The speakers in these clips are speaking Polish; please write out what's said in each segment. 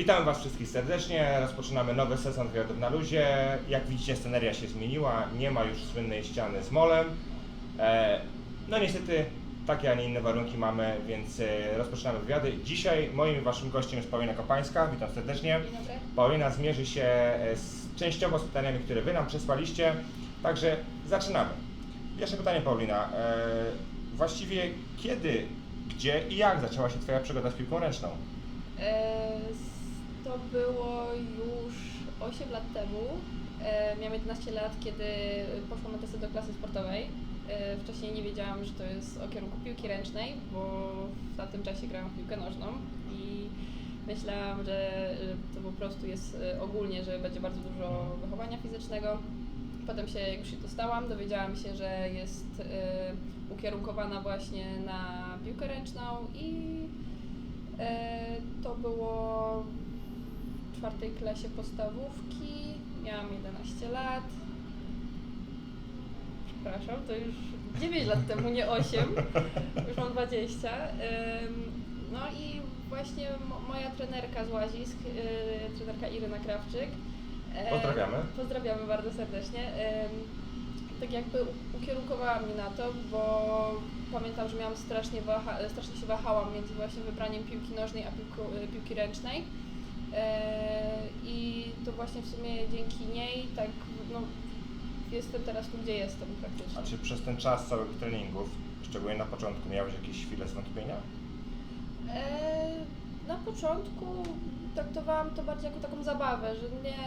Witam Was wszystkich serdecznie. Rozpoczynamy nowy sezon Wywiadów na Luzie. Jak widzicie, sceneria się zmieniła. Nie ma już słynnej ściany z molem. E, no niestety takie, a nie inne warunki mamy, więc e, rozpoczynamy wywiady. Dzisiaj moim Waszym gościem jest Paulina Kopańska. Witam serdecznie. Paulina zmierzy się e, z, częściowo z pytaniami, które Wy nam przesłaliście. Także zaczynamy. Pierwsze pytanie, Paulina. Właściwie kiedy, gdzie i jak zaczęła się Twoja przygoda z piłką ręczną? To było już 8 lat temu. E, Miałam 11 lat, kiedy poszłam na testy do klasy sportowej. E, Wcześniej nie wiedziałam, że to jest o kierunku piłki ręcznej, bo w tamtym czasie grałam w piłkę nożną i myślałam, że że to po prostu jest e, ogólnie, że będzie bardzo dużo wychowania fizycznego. Potem się, jak już się dostałam, dowiedziałam się, że jest e, ukierunkowana właśnie na piłkę ręczną i E, To było czwartej klasie podstawówki. Miałam 11 lat. Przepraszam, to już 9 lat temu, nie 8. Już mam 20. Ym, No i właśnie mo- moja trenerka z Łazisk, yy, trenerka Iryna Krawczyk. Pozdrawiamy. Pozdrawiamy bardzo serdecznie. Tak jakby ukierunkowała mnie na to, bo pamiętam, że miałam strasznie, waha, strasznie się wahałam między właśnie wybraniem piłki nożnej a piłku, piłki ręcznej. E, I to właśnie w sumie dzięki niej tak no, jestem teraz tu, gdzie jestem praktycznie. A czy przez ten czas całych treningów, szczególnie na początku, miałeś jakieś chwile zwątpienia? E, na początku traktowałam to bardziej jako taką zabawę, że nie,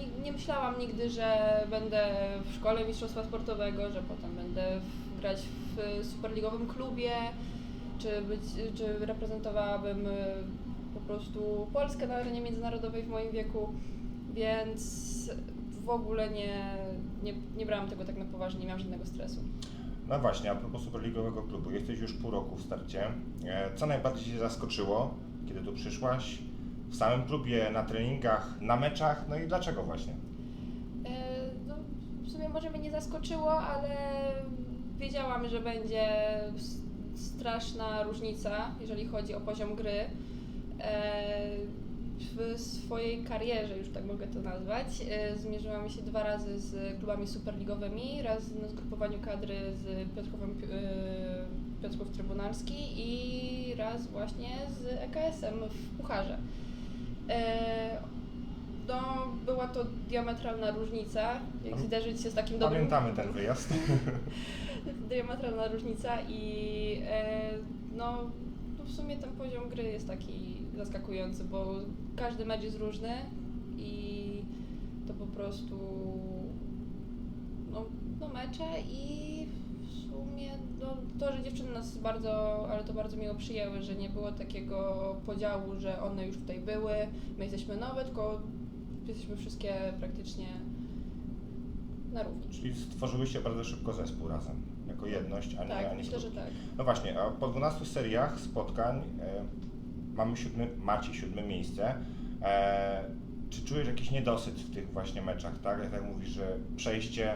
nie, nie myślałam nigdy, że będę w szkole mistrzostwa sportowego, że potem będę w, grać w superligowym klubie, czy, być, czy reprezentowałabym prostu Polskę na arenie międzynarodowej w moim wieku, więc w ogóle nie, nie, nie brałam tego tak na poważnie, nie miałam żadnego stresu. No właśnie, a propos Superligowego klubu, jesteś już pół roku w starcie. E, Co najbardziej Cię zaskoczyło, kiedy tu przyszłaś? W samym klubie, na treningach, na meczach, no i dlaczego właśnie? E, No, w sumie może mnie nie zaskoczyło, ale wiedziałam, że będzie straszna różnica, jeżeli chodzi o poziom gry. E, W swojej karierze, już tak mogę to nazwać, e, zmierzyłam się dwa razy z klubami superligowymi, raz na zgrupowaniu kadry z Piotrkowem, Pi- e, Piotrków Trybunalski i raz właśnie z EKS-em w Pucharze. No, była to diametralna różnica, jak zderzyć się z takim dobrym... Pamiętamy ten wyjazd. diametralna różnica i no, no w sumie ten poziom gry jest taki zaskakujący, bo każdy mecz jest różny i to po prostu no, no mecze i w sumie no, to, że dziewczyny nas bardzo, ale to bardzo miło przyjęły, że nie było takiego podziału, że one już tutaj były, my jesteśmy nowe, tylko jesteśmy wszystkie praktycznie na równi. Czyli stworzyłyście bardzo szybko zespół razem, jako jedność, a nie, Tak, a nie myślę, że tak. No właśnie, a po 12 seriach spotkań e, mamy siódmy, macie siódme miejsce. E, czy czujesz jakiś niedosyt w tych właśnie meczach, tak? Jak tak mówisz, że przejście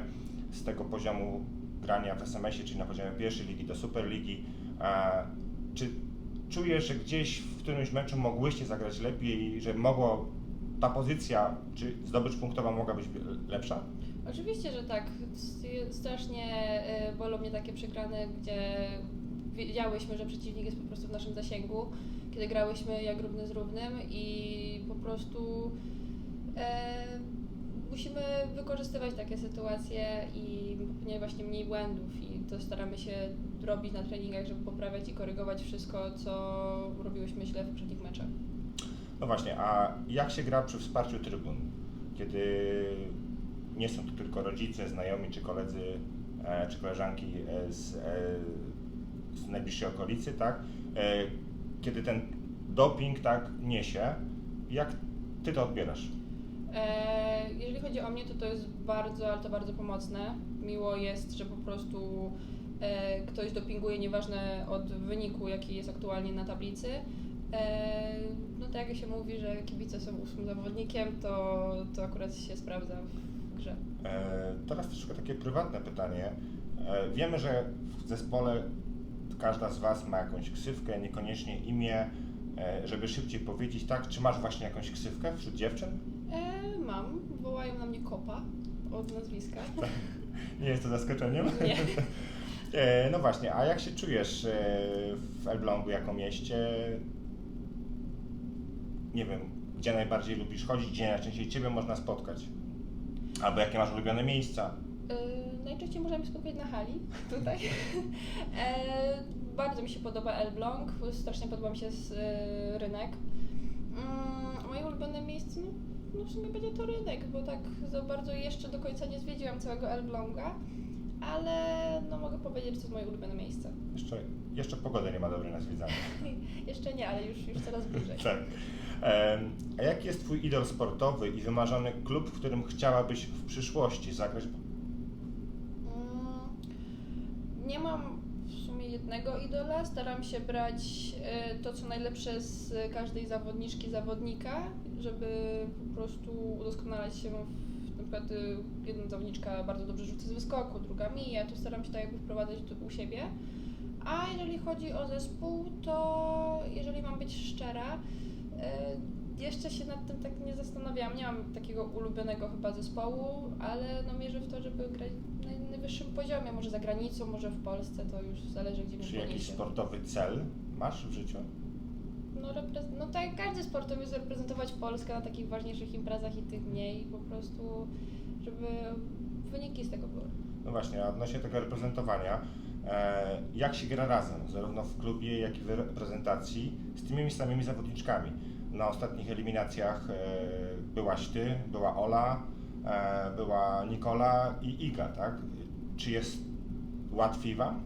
z tego poziomu grania w SMS-ie, czyli na poziomie pierwszej ligi do Superligi, e, czy czujesz, że gdzieś w którymś meczu mogłyście zagrać lepiej, że mogło ta pozycja, czy zdobycz punktowa mogła być lepsza? Oczywiście, że tak. Strasznie e, bolą mnie takie przegrane, gdzie wiedziałyśmy, że przeciwnik jest po prostu w naszym zasięgu, kiedy grałyśmy jak równy z równym i po prostu e, musimy wykorzystywać takie sytuacje i popełniać właśnie mniej błędów i to staramy się robić na treningach, żeby poprawiać i korygować wszystko, co robiłyśmy źle w poprzednich meczach. No właśnie, a jak się gra przy wsparciu trybun? Kiedy nie są to tylko rodzice, znajomi czy koledzy, e, czy koleżanki e, z, e, z najbliższej okolicy, tak? Kiedy ten doping tak niesie, jak ty to odbierasz? E, Jeżeli chodzi o mnie, to to jest bardzo, ale to bardzo pomocne. Miło jest, że po prostu e, ktoś dopinguje, nieważne od wyniku, jaki jest aktualnie na tablicy. E, no tak jak się mówi, że kibice są ósmym zawodnikiem, to, to akurat się sprawdza w grze. E, Teraz troszkę takie prywatne pytanie. E, Wiemy, że w zespole każda z Was ma jakąś ksywkę, niekoniecznie imię. e, żeby szybciej powiedzieć, tak? Czy masz właśnie jakąś ksywkę wśród dziewczyn? E, mam, wołają na mnie kopa od nazwiska. Nie jest to zaskoczeniem? Nie. E, no właśnie, a jak się czujesz e, w Elblągu jako mieście? Nie wiem, gdzie najbardziej lubisz chodzić, gdzie najczęściej Ciebie można spotkać? Albo jakie masz ulubione miejsca? E, najczęściej możemy spotkać na hali tutaj. E, bardzo mi się podoba Elbląg, strasznie podoba mi się z, e, rynek. Mm, moje ulubione miejsce, no, no w sumie będzie to rynek, bo tak za bardzo jeszcze do końca nie zwiedziłam całego Elbląga, ale no mogę powiedzieć, że to jest moje ulubione miejsce. Jeszcze, jeszcze pogoda nie ma dobrej na zwiedzanie. Jeszcze nie, ale już, już coraz bliżej. tak. A jaki jest Twój idol sportowy i wymarzony klub, w którym chciałabyś w przyszłości zagrać? Mm, Nie mam w sumie jednego idola. Staram się brać e, to, co najlepsze z każdej zawodniczki, zawodnika, żeby po prostu udoskonalać się w na przykład jedna zawodniczka bardzo dobrze rzuca z wyskoku, druga mi, ja to staram się tak jakby wprowadzać do, u siebie. A jeżeli chodzi o zespół, to jeżeli mam być szczera, e, jeszcze się nad tym tak nie zastanawiałam. Nie mam takiego ulubionego chyba zespołu, ale no mierzę w to, żeby grać najwyższym poziomie, może za granicą, może w Polsce, to już zależy gdzie mnie Czy jakiś poniesie. sportowy cel masz w życiu? No, no tak jak każdy sportowiec reprezentować Polskę na takich ważniejszych imprezach i tych mniej, po prostu, żeby wyniki z tego były. No właśnie, a odnośnie tego reprezentowania, e, jak się gra razem, zarówno w klubie, jak i w reprezentacji, z tymi samymi zawodniczkami? Na ostatnich eliminacjach e, byłaś Ty, była Ola, była Nikola i Iga, tak? Czy jest łatwiej Wam?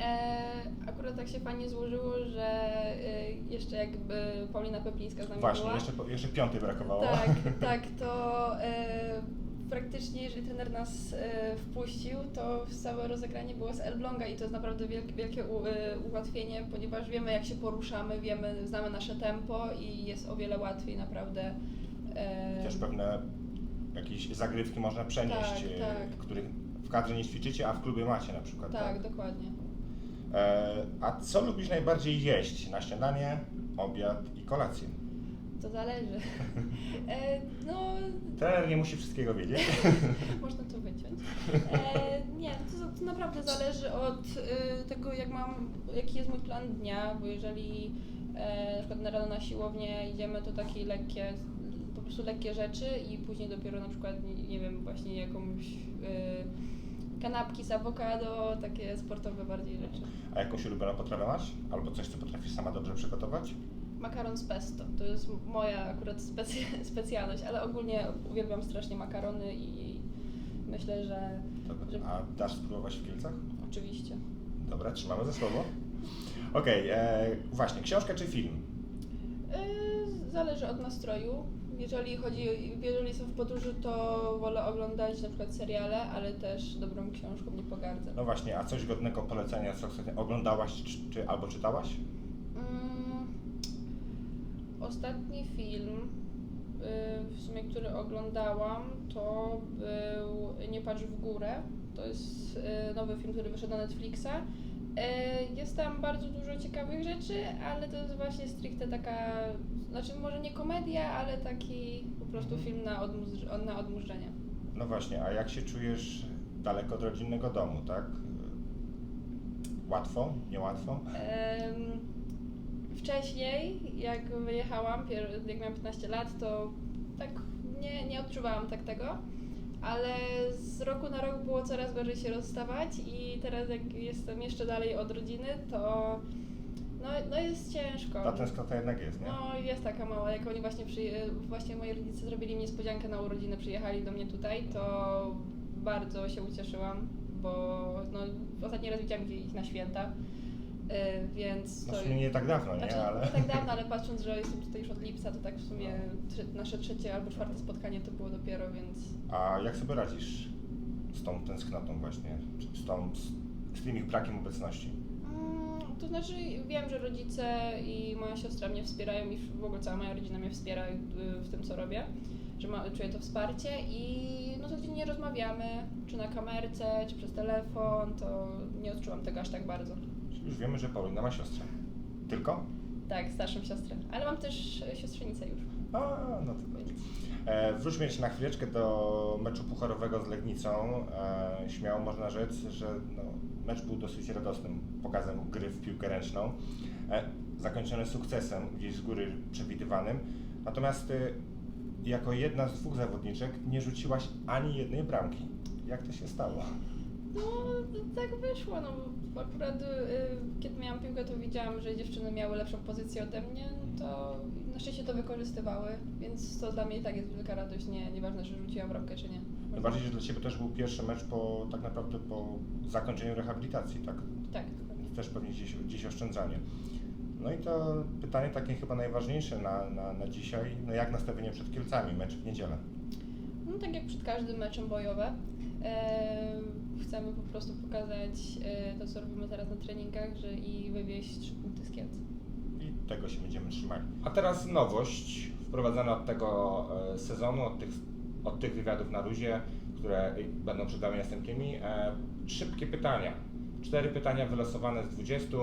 E, akurat tak się fajnie złożyło, że e, jeszcze jakby Paulina Peplińska z nami Właśnie, była. jeszcze, jeszcze piąty brakowało. Tak, tak, to e, praktycznie, jeżeli trener nas e, wpuścił, to całe rozegranie było z Elbląga i to jest naprawdę wielkie, wielkie e, ułatwienie, ponieważ wiemy jak się poruszamy, wiemy, znamy nasze tempo i jest o wiele łatwiej naprawdę. E, Też pewne jakieś zagrywki można przenieść, Tak, e, tak. których w kadrze nie ćwiczycie, a w klubie macie na przykład. tak, dokładnie. E, a co lubisz najbardziej jeść na śniadanie, obiad i kolację? To zależy. E, no, Trener nie musi wszystkiego wiedzieć. Można to wyciąć. E, nie, to, to naprawdę zależy od e, tego, jak mam, jaki jest mój plan dnia, bo jeżeli e, na przykład na rano na siłownię idziemy, to takie lekkie, prostu lekkie rzeczy i później dopiero na przykład, nie, wiem, właśnie jakąś e, kanapki z awokado, takie sportowe bardziej rzeczy. A jakąś ulubioną potrawę masz? Albo coś, co potrafisz sama dobrze przygotować? Makaron z pesto, to jest moja akurat specy- specjalność, ale ogólnie uwielbiam strasznie makarony i myślę, że Dobra. Że- A dasz spróbować w Kielcach? oczywiście. Dobra, trzymamy za słowo. Okej, e, właśnie, książka czy film? Yy, Zależy od nastroju. Jeżeli chodzi, jeżeli jestem w podróży, to wolę oglądać na przykład seriale, ale też dobrą książką nie pogardzę. No właśnie, a coś godnego polecenia, co ostatnio oglądałaś czy, czy, albo czytałaś? Mm, ostatni film, yy, w sumie, który oglądałam, to był Nie patrz w górę. To jest yy, nowy film, który wyszedł na Netflixa. Yy, Jest tam bardzo dużo ciekawych rzeczy, ale to jest właśnie stricte taka, znaczy może nie komedia, ale taki po prostu Mhm. film na, odmurz- na odmurzenie. No właśnie, a jak się czujesz daleko od rodzinnego domu, tak? Łatwo? Niełatwo? Em, Wcześniej, jak wyjechałam, pier- jak miałam 15 lat, to tak nie, nie odczuwałam tak tego, ale z roku na rok było coraz gorzej się rozstawać i teraz jak jestem jeszcze dalej od rodziny, to no, no jest ciężko. Ta tęsknota jednak jest, nie? No jest taka mała, jak oni właśnie właśnie moi rodzice zrobili mi niespodziankę na urodziny, przyjechali do mnie tutaj, to bardzo się ucieszyłam, bo no, ostatni raz widziałam ich na święta, więc No to sumie nie tak dawno, znaczy, nie? Ale... nie tak dawno, ale patrząc, że jestem tutaj już od lipca, to tak w sumie trze- nasze trzecie albo czwarte spotkanie to było dopiero, więc A jak sobie radzisz z tą tęsknotą właśnie, z, tą, z, tym ich brakiem obecności? Mm, To znaczy wiem, że rodzice i moja siostra mnie wspierają i w ogóle cała moja rodzina mnie wspiera y, w tym, co robię, że ma, czuję to wsparcie i no codziennie rozmawiamy, czy na kamerce, czy przez telefon, to nie odczułam tego aż tak bardzo. Czyli już wiemy, że Paulina ma siostrę. Tylko? Tak, starszą siostrę. Ale mam też e, siostrzenicę już. A, no to dobrze. E, wróćmy jeszcze na chwileczkę do meczu pucharowego z Legnicą. E, śmiało można rzec, że no, mecz był dosyć radosnym pokazem gry w piłkę ręczną. E, zakończony sukcesem, gdzieś z góry przewidywanym. Natomiast e, jako jedna z dwóch zawodniczek nie rzuciłaś ani jednej bramki. Jak to się stało? No, tak wyszło. No, akurat y, kiedy miałam piłkę, to widziałam, że dziewczyny miały lepszą pozycję ode mnie, no to na szczęście to wykorzystywały, więc to dla mnie i tak jest wielka radość, nie, nieważne, że rzuciłam bramkę czy nie. Tym bardziej, że dla Ciebie też był pierwszy mecz po tak naprawdę po zakończeniu rehabilitacji, tak? Tak, też pewnie gdzieś, gdzieś oszczędzanie. No i to pytanie takie chyba najważniejsze na, na, na dzisiaj, no jak nastawienie przed Kielcami, mecz w niedzielę. No tak jak przed każdym meczem bojowe. E, chcemy po prostu pokazać e, to, co robimy teraz na treningach, że i wywieźć trzy punkty z Kielc. I tego się będziemy trzymali. A teraz nowość wprowadzona od tego e, sezonu, od tych, od tych wywiadów na luzie, które będą przed nami następnymi. E, szybkie pytania. Cztery pytania wylosowane z 20.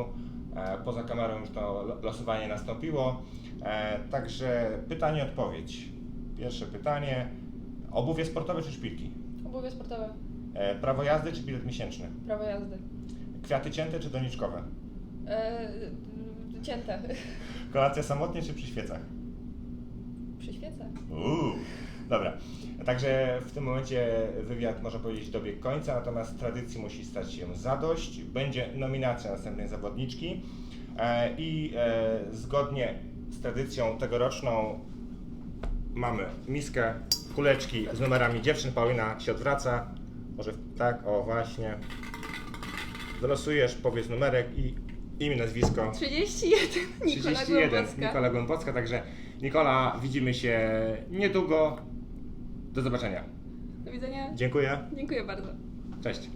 E, poza kamerą już to lo- losowanie nastąpiło. E, także pytanie, odpowiedź. Pierwsze pytanie. Obuwie sportowe czy szpilki? Obuwie sportowe, E, prawo jazdy czy bilet miesięczny? prawo jazdy. Kwiaty cięte czy doniczkowe? Cięte. Kolacja samotnie czy przy świecach? Przy świecach. Uuu, dobra. Także w tym momencie wywiad można powiedzieć dobiegł końca, natomiast tradycji musi stać się zadość. Będzie nominacja następnej zawodniczki e, i e, zgodnie z tradycją tegoroczną mamy miskę, kuleczki z numerami dziewczyn. Paulina się odwraca. Może tak, o właśnie. Wylosujesz, powiedz numerek i imię, nazwisko. 31. Nikola 31. Głębocka. Nikola Głębocka, także Nikola, widzimy się niedługo. Do zobaczenia. Do widzenia. Dziękuję. Dziękuję bardzo. Cześć.